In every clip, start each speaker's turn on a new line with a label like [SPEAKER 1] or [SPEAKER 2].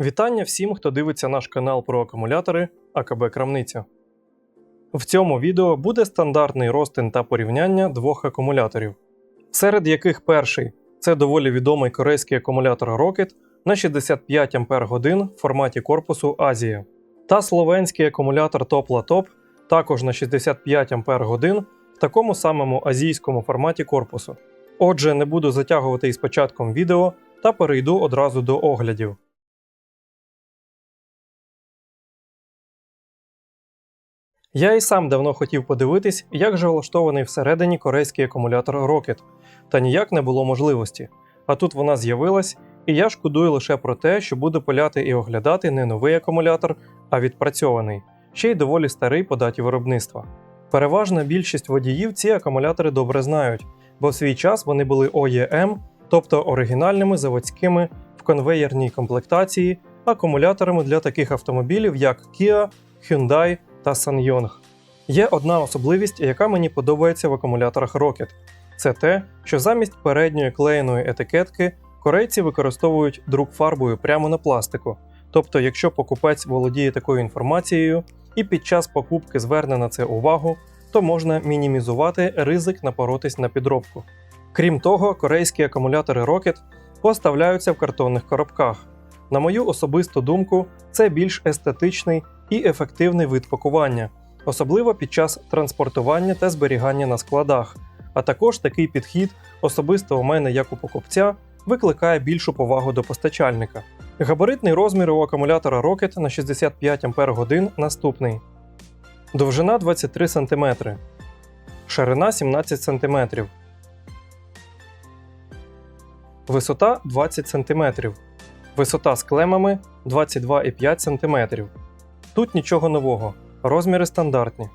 [SPEAKER 1] Вітання всім, хто дивиться наш канал про акумулятори АКБ Крамниця. В цьому відео буде стандартний розтин та порівняння двох акумуляторів, серед яких перший це доволі відомий корейський акумулятор Rocket на 65 Ах в форматі корпусу Азія, та словенський акумулятор Topla Top також на 65 Ах в такому самому азійському форматі корпусу. Отже, не буду затягувати із початком відео та перейду одразу до оглядів. Я і сам давно хотів подивитись, як же влаштований всередині корейський акумулятор Rocket, та ніяк не було можливості. А тут вона з'явилась, і я шкодую лише про те, що буду пиляти і оглядати не новий акумулятор, а відпрацьований, ще й доволі старий по даті виробництва. Переважна більшість водіїв ці акумулятори добре знають, бо в свій час вони були OEM, тобто оригінальними заводськими в конвеєрній комплектації акумуляторами для таких автомобілів, як Kia, Hyundai та SsangYong. Є одна особливість, яка мені подобається в акумуляторах Rocket. Це те, що замість передньої клеєної етикетки корейці використовують друк фарбою прямо на пластику. Тобто, якщо покупець володіє такою інформацією і під час покупки зверне на це увагу, то можна мінімізувати ризик напоротись на підробку. Крім того, корейські акумулятори Rocket поставляються в картонних коробках. На мою особисту думку, це більш естетичний і ефективний вид пакування, особливо під час транспортування та зберігання на складах. А також такий підхід, особисто у мене як у покупця, викликає більшу повагу до постачальника. Габаритний розмір у акумулятора Rocket на 65 Ах наступний: довжина 23 см, ширина 17 см, висота 20 см, висота з клемами 22,5 см. Тут нічого нового, розміри стандартні.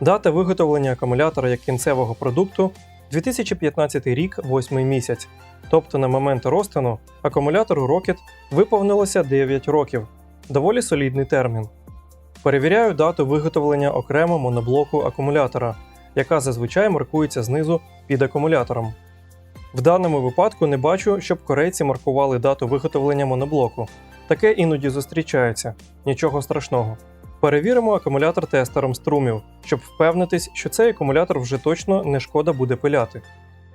[SPEAKER 1] Дата виготовлення акумулятора як кінцевого продукту 2015 рік, 8 місяць. Тобто на момент розтину акумулятору Rocket виповнилося 9 років, доволі солідний термін. Перевіряю дату виготовлення окремо моноблоку акумулятора, яка зазвичай маркується знизу під акумулятором. В даному випадку не бачу, щоб корейці маркували дату виготовлення моноблоку. Таке іноді зустрічається, нічого страшного. Перевіримо акумулятор тестером струмів, щоб впевнитись, що цей акумулятор вже точно не шкода буде пиляти.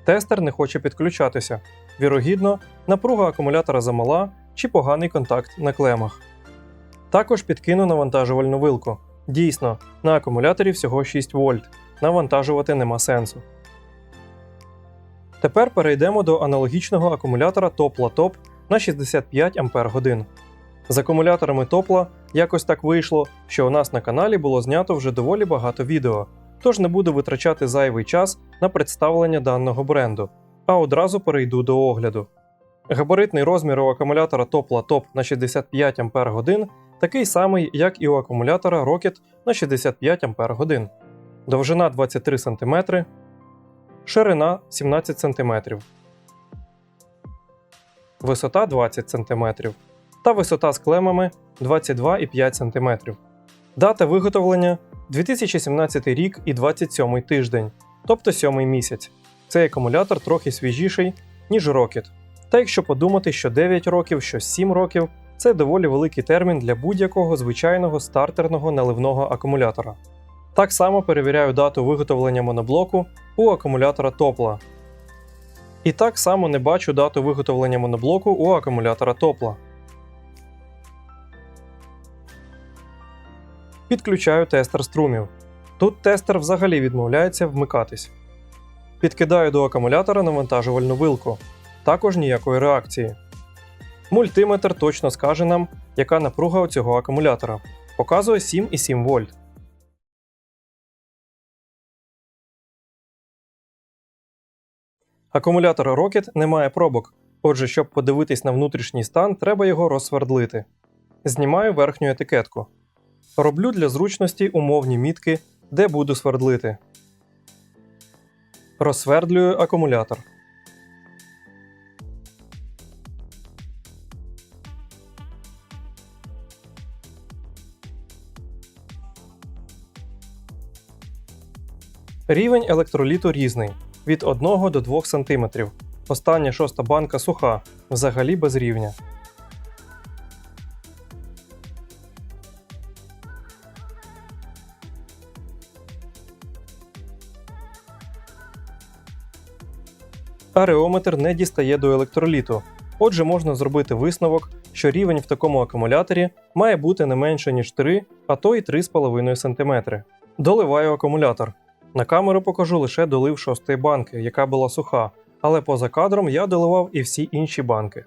[SPEAKER 1] Тестер не хоче підключатися. Вірогідно, напруга акумулятора замала чи поганий контакт на клемах. Також підкину навантажувальну вилку. Дійсно, на акумуляторі всього 6 вольт, навантажувати нема сенсу. Тепер перейдемо до аналогічного акумулятора Top на 65 Ах. З акумуляторами Topla якось так вийшло, що у нас на каналі було знято вже доволі багато відео, тож не буду витрачати зайвий час на представлення даного бренду, а одразу перейду до огляду. Габаритний розмір у акумулятора Topla Top на 65 Ах такий самий, як і у акумулятора Rocket на 65 Ах. Довжина 23 см, ширина 17 см, висота 20 см та висота з клемами 22,5 см. Дата виготовлення 2017 рік і 27 тиждень, тобто 7 місяць. Цей акумулятор трохи свіжіший, ніж Rocket. Та якщо подумати, що 9 років, що 7 років це доволі великий термін для будь-якого звичайного стартерного наливного акумулятора. Так само перевіряю дату виготовлення моноблоку у акумулятора Topla. І так само не бачу дату виготовлення моноблоку у акумулятора Topla. Підключаю тестер струмів. Тут тестер взагалі відмовляється вмикатись. Підкидаю до акумулятора навантажувальну вилку. Також ніякої реакції. Мультиметр точно скаже нам, яка напруга у цього акумулятора. Показує 7,7 вольт. Акумулятор Rocket не має пробок, отже, щоб подивитись на внутрішній стан, треба його розсвердлити. Знімаю верхню етикетку. Роблю для зручності умовні мітки, де буду свердлити. Розсвердлюю акумулятор. Рівень електроліту різний від 1 до 2 см. Остання шоста банка суха, взагалі без рівня. Ареометр не дістає до електроліту. Отже, можна зробити висновок, що рівень в такому акумуляторі має бути не менше ніж 3, а то й 3,5 см. Доливаю акумулятор. На камеру покажу лише долив шостої банки, яка була суха, але поза кадром я доливав і всі інші банки.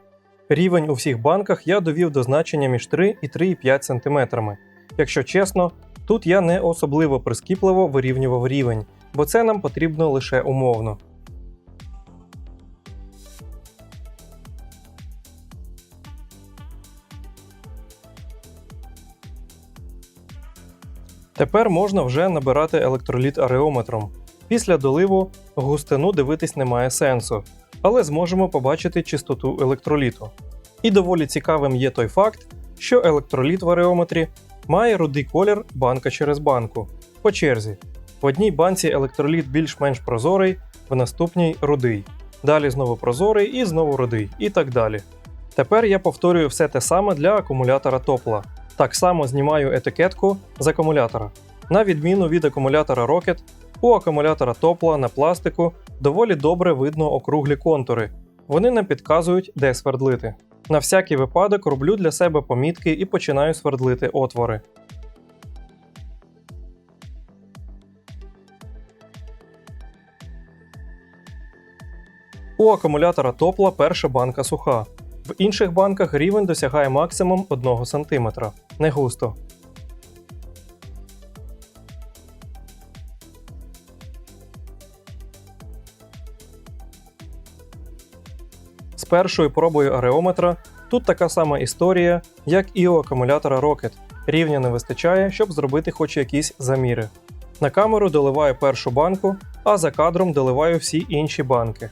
[SPEAKER 1] Рівень у всіх банках я довів до значення між 3 і 3,5 см. Якщо чесно, тут я не особливо прискіпливо вирівнював рівень, бо це нам потрібно лише умовно. Тепер можна вже набирати електроліт ареометром. Після доливу густину дивитись немає сенсу, але зможемо побачити чистоту електроліту. І доволі цікавим є той факт, що електроліт в ареометрі має рудий колір банка через банку по черзі. В одній банці електроліт більш-менш прозорий, в наступній рудий. Далі знову прозорий і знову рудий, і так далі. Тепер я повторюю все те саме для акумулятора топла. Так само знімаю етикетку з акумулятора. На відміну від акумулятора Rocket, у акумулятора топла на пластику доволі добре видно округлі контури. Вони нам підказують, де свердлити. На всякий випадок роблю для себе помітки і починаю свердлити отвори. У акумулятора топла перша банка суха. В інших банках рівень досягає максимум 1 см. Не густо. З першою пробою ареометра тут така сама історія, як і у акумулятора Rocket. Рівня не вистачає, щоб зробити хоч якісь заміри. На камеру доливаю першу банку, а за кадром доливаю всі інші банки.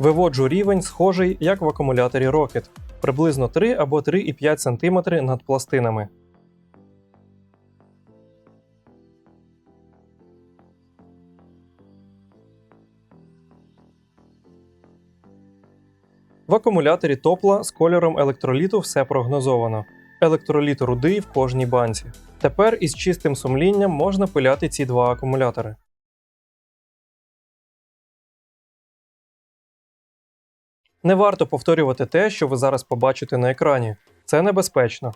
[SPEAKER 1] Виводжу рівень схожий, як в акумуляторі Rocket, приблизно 3 або 3,5 см над пластинами. В акумуляторі топла з кольором електроліту все прогнозовано. Електроліт рудий в кожній банці. Тепер із чистим сумлінням можна пиляти ці два акумулятори. Не варто повторювати те, що ви зараз побачите на екрані. Це небезпечно.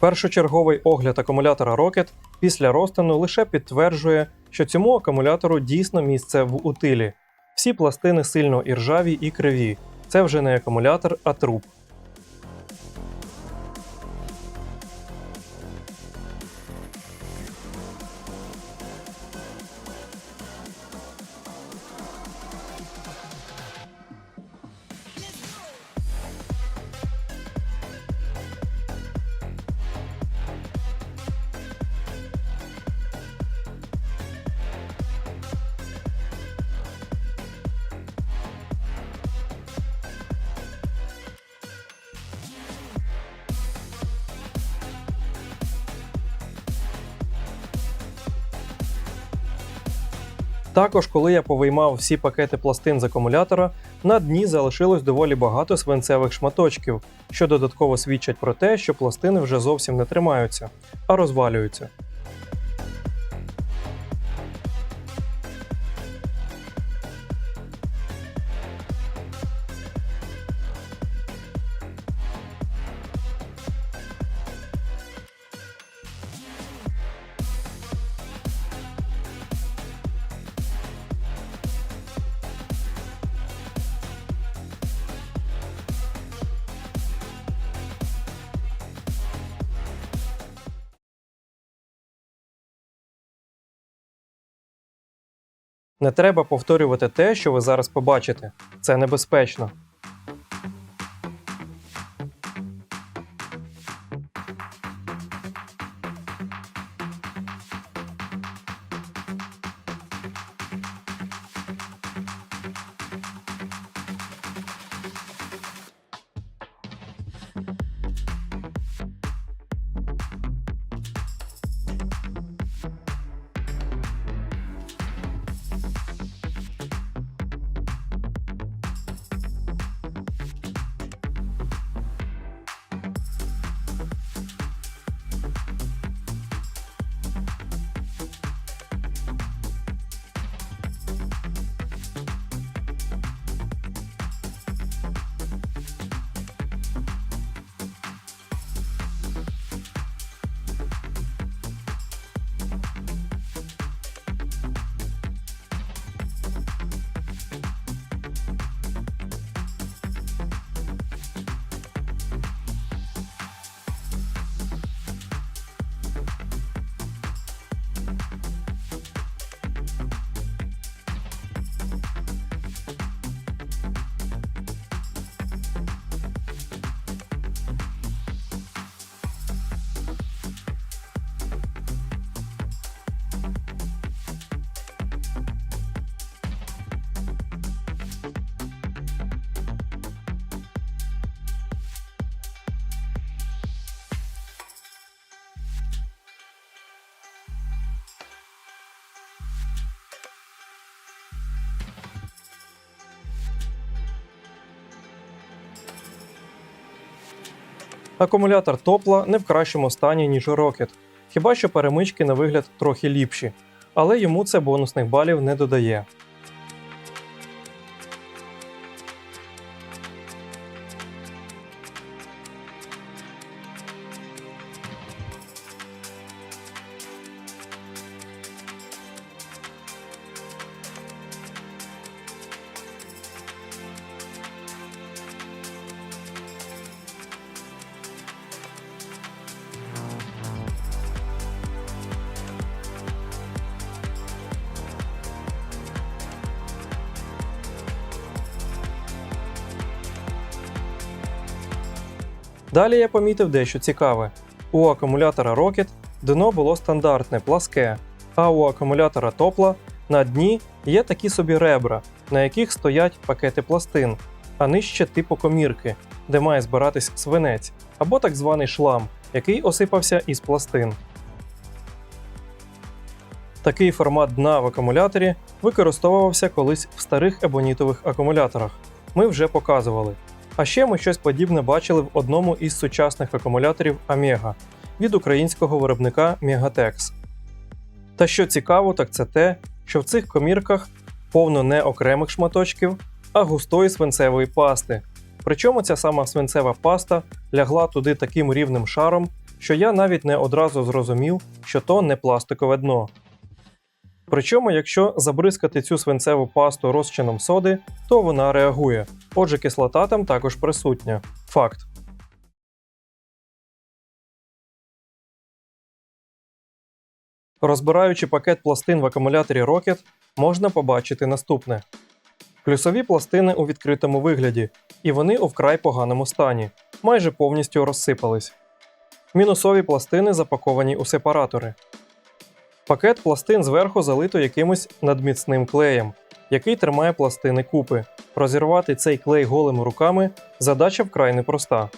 [SPEAKER 1] Першочерговий огляд акумулятора Rocket після розтину лише підтверджує, що цьому акумулятору дійсно місце в утилі. Всі пластини сильно іржаві і криві. Це вже не акумулятор, а труп. Також, коли я повиймав всі пакети пластин з акумулятора, на дні залишилось доволі багато свинцевих шматочків, що додатково свідчать про те, що пластини вже зовсім не тримаються, а розвалюються. Не треба повторювати те, що ви зараз побачите. Це небезпечно. Акумулятор топла не в кращому стані, ніж у Rocket, хіба що перемички на вигляд трохи ліпші, але йому це бонусних балів не додає. Далі я помітив дещо цікаве. У акумулятора Rocket дно було стандартне, пласке, а у акумулятора топла на дні є такі собі ребра, на яких стоять пакети пластин, а нижче типу комірки, де має збиратись свинець, або так званий шлам, який осипався із пластин. Такий формат дна в акумуляторі використовувався колись в старих ебонітових акумуляторах. Ми вже показували. А ще ми щось подібне бачили в одному із сучасних акумуляторів Омега від українського виробника Megatex. Та що цікаво, так це те, що в цих комірках повно не окремих шматочків, а густої свинцевої пасти. Причому ця сама свинцева паста лягла туди таким рівним шаром, що я навіть не одразу зрозумів, що то не пластикове дно. Причому, якщо забризкати цю свинцеву пасту розчином соди, то вона реагує. Отже, кислота там також присутня. Факт. Розбираючи пакет пластин в акумуляторі Rocket, можна побачити наступне: плюсові пластини у відкритому вигляді, і вони у вкрай поганому стані, майже повністю розсипались. Мінусові пластини запаковані у сепаратори. Пакет пластин зверху залито якимось надміцним клеєм, який тримає пластини купи. Розірвати цей клей голими руками задача вкрай непроста.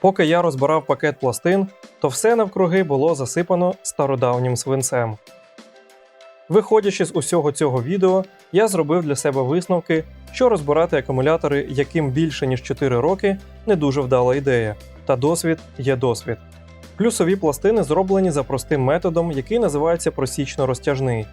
[SPEAKER 1] Поки я розбирав пакет пластин, то все навкруги було засипано стародавнім свинцем. Виходячи з усього цього відео, я зробив для себе висновки, що розбирати акумулятори, яким більше ніж 4 роки, не дуже вдала ідея, та досвід є досвід. Плюсові пластини зроблені за простим методом, який називається просічно-розтяжний.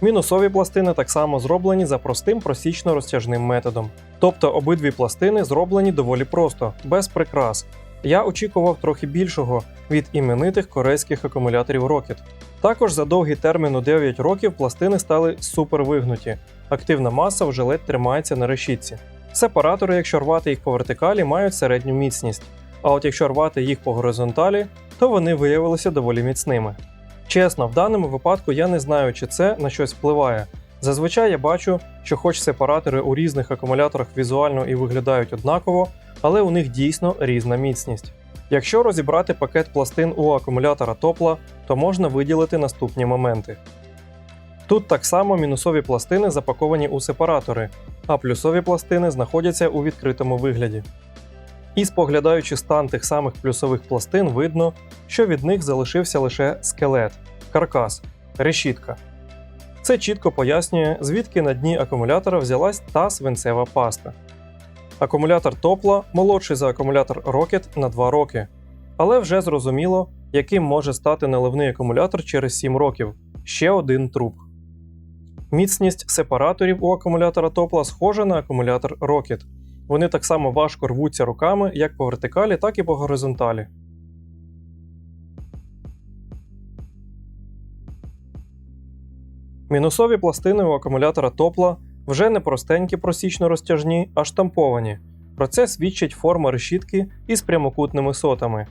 [SPEAKER 1] Мінусові пластини так само зроблені за простим просічно-розтяжним методом. Тобто обидві пластини зроблені доволі просто, без прикрас. Я очікував трохи більшого від іменитих корейських акумуляторів Rocket. Також за довгий термін у 9 років пластини стали супервигнуті. Активна маса вже ледь тримається на решітці. Сепаратори, якщо рвати їх по вертикалі, мають середню міцність, а от якщо рвати їх по горизонталі, то вони виявилися доволі міцними. Чесно, в даному випадку я не знаю, чи це на щось впливає. Зазвичай я бачу, що хоч сепаратори у різних акумуляторах візуально і виглядають однаково, але у них дійсно різна міцність. Якщо розібрати пакет пластин у акумулятора топла, то можна виділити наступні моменти. Тут так само мінусові пластини запаковані у сепаратори, а плюсові пластини знаходяться у відкритому вигляді. І споглядаючи стан тих самих плюсових пластин, видно, що від них залишився лише скелет, каркас, решітка. Це чітко пояснює, звідки на дні акумулятора взялась та свинцева паста. Акумулятор топла молодший за акумулятор Rocket на 2 роки, але вже зрозуміло, яким може стати наливний акумулятор через 7 років ще один труп. Міцність сепараторів у акумулятора топла схожа на акумулятор Rocket. Вони так само важко рвуться руками як по вертикалі, так і по горизонталі. Мінусові пластини у акумулятора топла вже не простенькі просічно-розтяжні, а штамповані. Про це свідчить форма решітки із прямокутними сотами.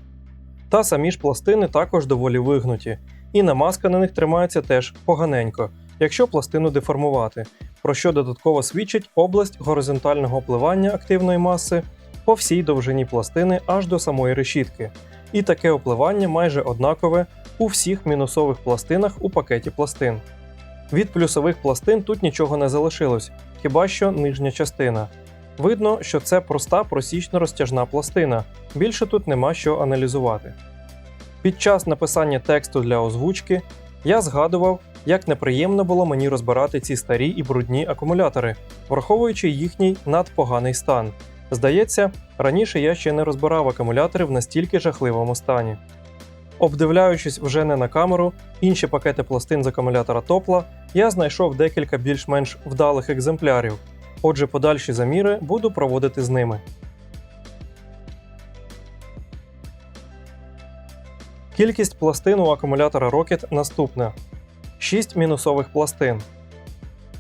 [SPEAKER 1] Та самі ж пластини також доволі вигнуті, і намазка на них тримається теж поганенько, якщо пластину деформувати, про що додатково свідчить область горизонтального опливання активної маси по всій довжині пластини аж до самої решітки. І таке опливання майже однакове у всіх мінусових пластинах у пакеті пластин. Від плюсових пластин тут нічого не залишилось, хіба що нижня частина. Видно, що це проста просічно розтяжна пластина, більше тут нема що аналізувати. Під час написання тексту для озвучки я згадував, як неприємно було мені розбирати ці старі і брудні акумулятори, враховуючи їхній надпоганий стан. Здається, раніше я ще не розбирав акумулятори в настільки жахливому стані. Обдивляючись вже не на камеру, інші пакети пластин з акумулятора топла, я знайшов декілька більш-менш вдалих екземплярів. Отже, подальші заміри буду проводити з ними. Кількість пластин у акумулятора Rocket наступна: 6 мінусових пластин.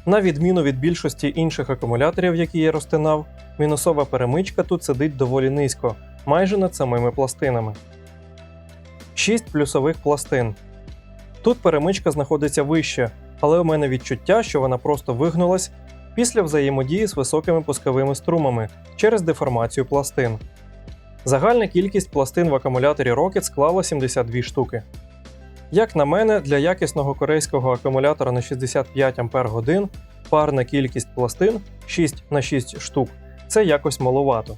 [SPEAKER 1] На відміну від більшості інших акумуляторів, які я розтинав, мінусова перемичка тут сидить доволі низько, майже над самими пластинами. 6 плюсових пластин. Тут перемичка знаходиться вище, але у мене відчуття, що вона просто вигнулась після взаємодії з високими пусковими струмами через деформацію пластин. Загальна кількість пластин в акумуляторі Rocket склала 72 штуки. Як на мене, для якісного корейського акумулятора на 65 Ах парна кількість пластин 6 на 6 штук це якось маловато.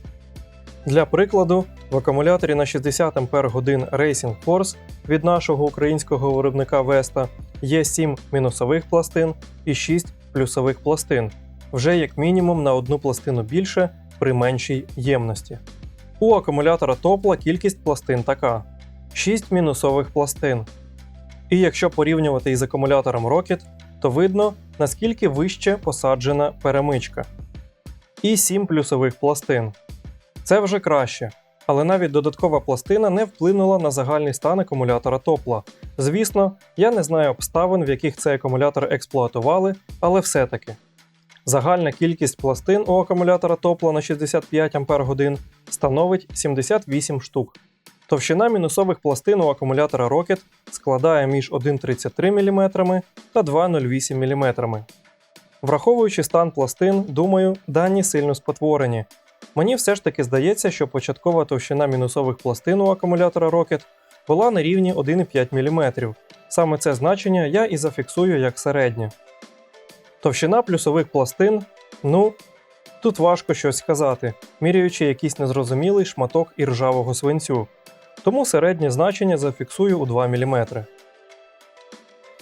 [SPEAKER 1] Для прикладу, в акумуляторі на 60 Ах Racing Force від нашого українського виробника Vesta є 7 мінусових пластин і 6 плюсових пластин, вже як мінімум на одну пластину більше при меншій ємності. У акумулятора топла кількість пластин така: 6 мінусових пластин. І якщо порівнювати із акумулятором Rocket, то видно, наскільки вище посаджена перемичка. І 7 плюсових пластин. Це вже краще, але навіть додаткова пластина не вплинула на загальний стан акумулятора топла. Звісно, я не знаю обставин, в яких цей акумулятор експлуатували, але все-таки. Загальна кількість пластин у акумулятора топла на 65 Ах становить 78 штук. Товщина мінусових пластин у акумулятора Rocket складає між 1,33 мм та 2,08 мм. Враховуючи стан пластин, думаю, дані сильно спотворені. Мені все ж таки здається, що початкова товщина мінусових пластин у акумулятора Rocket була на рівні 1,5 мм. Саме це значення я і зафіксую як середнє. Товщина плюсових пластин, ну, тут важко щось сказати, міряючи якийсь незрозумілий шматок іржавого свинцю. Тому середнє значення зафіксую у 2 мм.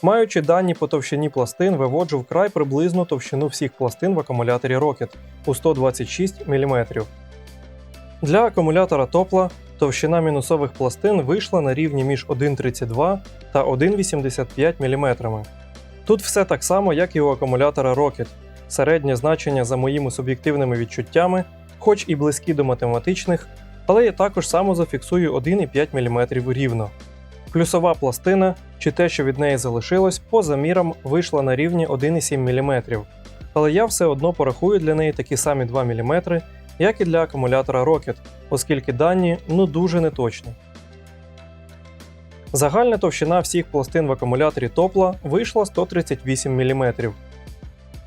[SPEAKER 1] Маючи дані по товщині пластин, виводжу вкрай приблизну товщину всіх пластин в акумуляторі Rocket у 126 мм. Для акумулятора топла товщина мінусових пластин вийшла на рівні між 1,32 та 1,85 мм. Тут все так само, як і у акумулятора Rocket. Середнє значення за моїми суб'єктивними відчуттями, хоч і близькі до математичних, але я також само зафіксую 1,5 мм рівно. Плюсова пластина, чи те, що від неї залишилось, по замірам вийшла на рівні 1,7 мм, але я все одно порахую для неї такі самі 2 мм, як і для акумулятора Rocket, оскільки дані ну дуже неточні. Загальна товщина всіх пластин в акумуляторі топла вийшла 138 мм.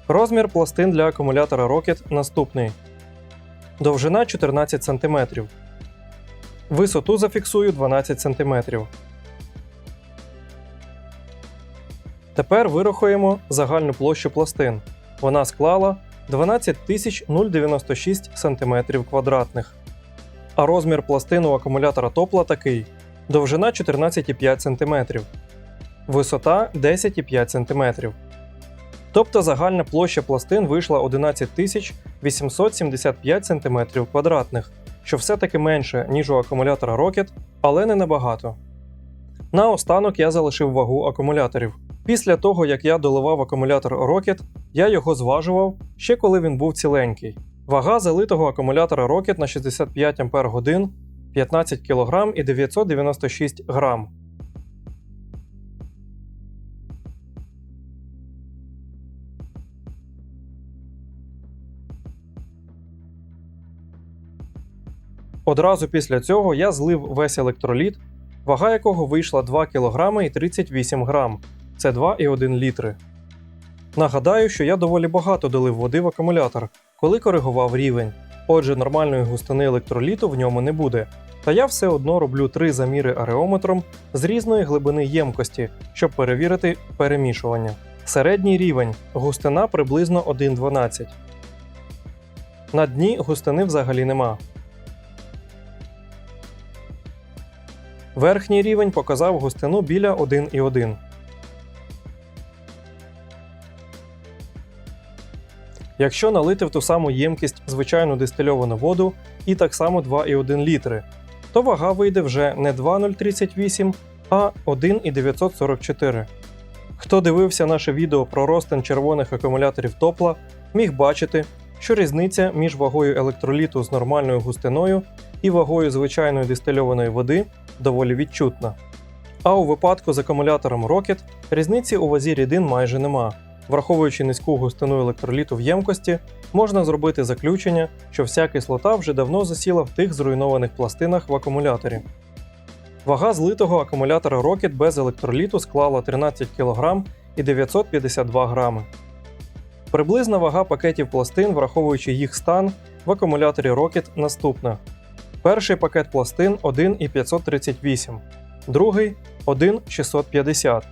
[SPEAKER 1] Розмір пластин для акумулятора Rocket наступний: довжина 14 см. Висоту зафіксую 12 см. Тепер вирахуємо загальну площу пластин. Вона склала 12 096 см квадратних. А розмір пластин у акумулятора топла такий: довжина 14,5 см, висота 10,5 см. Тобто загальна площа пластин вийшла 11 875 см квадратних, що все-таки менше, ніж у акумулятора Rocket, але не набагато. Наостанок я залишив вагу акумуляторів. Після того, як я доливав акумулятор Rocket, я його зважував ще коли він був ціленький. Вага залитого акумулятора Rocket на 65 Ах 15 кг і 996 грам. Одразу після цього я злив весь електроліт, вага якого вийшла 2 кг і 38 грам. Це 2,1 літри. Нагадаю, що я доволі багато долив води в акумулятор, коли коригував рівень. Отже, нормальної густини електроліту в ньому не буде. Та я все одно роблю три заміри ареометром з різної глибини ємкості, щоб перевірити перемішування. Середній рівень густина приблизно 1,12. На дні густини взагалі нема. Верхній рівень показав густину біля 1,1. Якщо налити в ту саму ємкість звичайну дистильовану воду і так само 2,1 літри, то вага вийде вже не 2,038, а 1,944. Хто дивився наше відео про розтин червоних акумуляторів топла, міг бачити, що різниця між вагою електроліту з нормальною густиною і вагою звичайної дистильованої води доволі відчутна. А у випадку з акумулятором Rocket різниці у вазі рідин майже нема. Враховуючи низьку густину електроліту в ємкості, можна зробити заключення, що вся кислота вже давно засіла в тих зруйнованих пластинах в акумуляторі. Вага злитого акумулятора Rocket без електроліту склала 13 кг і 952 грами. Приблизна вага пакетів пластин, враховуючи їх стан, в акумуляторі Rocket наступна. Перший пакет пластин 1,538, другий 1,650.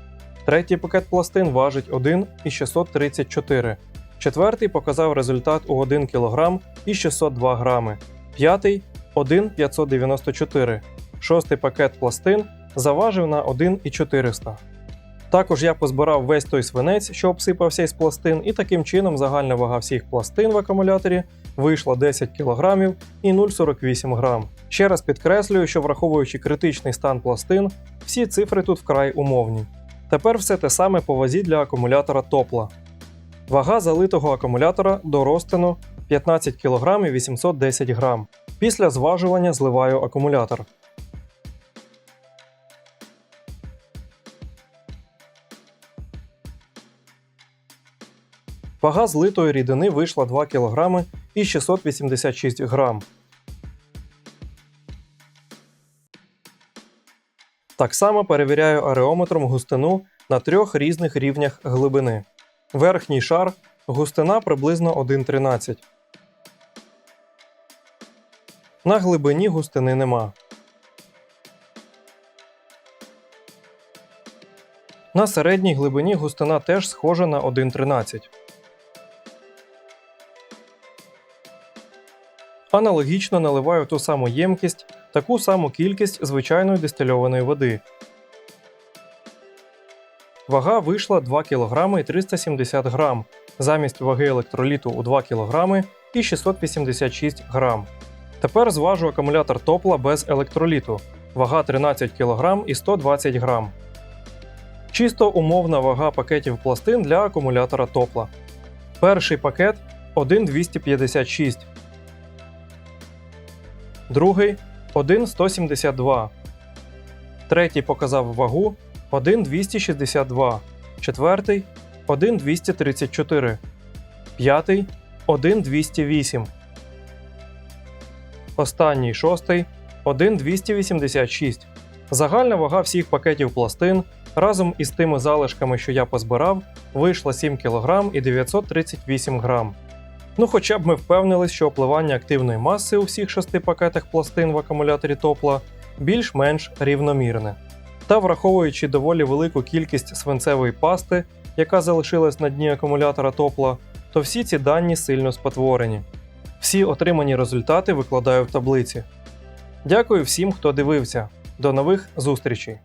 [SPEAKER 1] Третій пакет пластин важить 1,634. Четвертий показав результат у 1 кг і 602 грами. П'ятий 1,594. Шостий пакет пластин заважив на 1,400. Також я позбирав весь той свинець, що обсипався із пластин, і таким чином загальна вага всіх пластин в акумуляторі вийшла 10 кг і 0,48 грам. Ще раз підкреслюю, що враховуючи критичний стан пластин, всі цифри тут вкрай умовні. Тепер все те саме по вазі для акумулятора топла. Вага залитого акумулятора до розтину 15 кг 810 г. Після зважування зливаю акумулятор. Вага злитої рідини вийшла 2 кг і 686 г. Так само перевіряю ареометром густину на трьох різних рівнях глибини. Верхній шар густина приблизно 1,13. На глибині густини нема. На середній глибині густина теж схожа на 1,13. Аналогічно наливаю ту саму ємкість таку саму кількість звичайної дистильованої води. Вага вийшла 2 кг і 370 г замість ваги електроліту у 2 кг і 686 г. Тепер зважу акумулятор топла без електроліту. Вага 13 кг і 120 г. Чисто умовна вага пакетів пластин для акумулятора топла. Перший пакет 1,256. Другий 1,172. Третій показав вагу 1,262. Четвертий 1,234. П'ятий 1,208. Останній шостий 1,286. Загальна вага всіх пакетів пластин разом із тими залишками, що я позбирав, вийшла 7 кг і 938 г. Ну, хоча б ми впевнились, що опливання активної маси у всіх шести пакетах пластин в акумуляторі топла більш-менш рівномірне. Та враховуючи доволі велику кількість свинцевої пасти, яка залишилась на дні акумулятора топла, то всі ці дані сильно спотворені. Всі отримані результати викладаю в таблиці. Дякую всім, хто дивився. До нових зустрічей!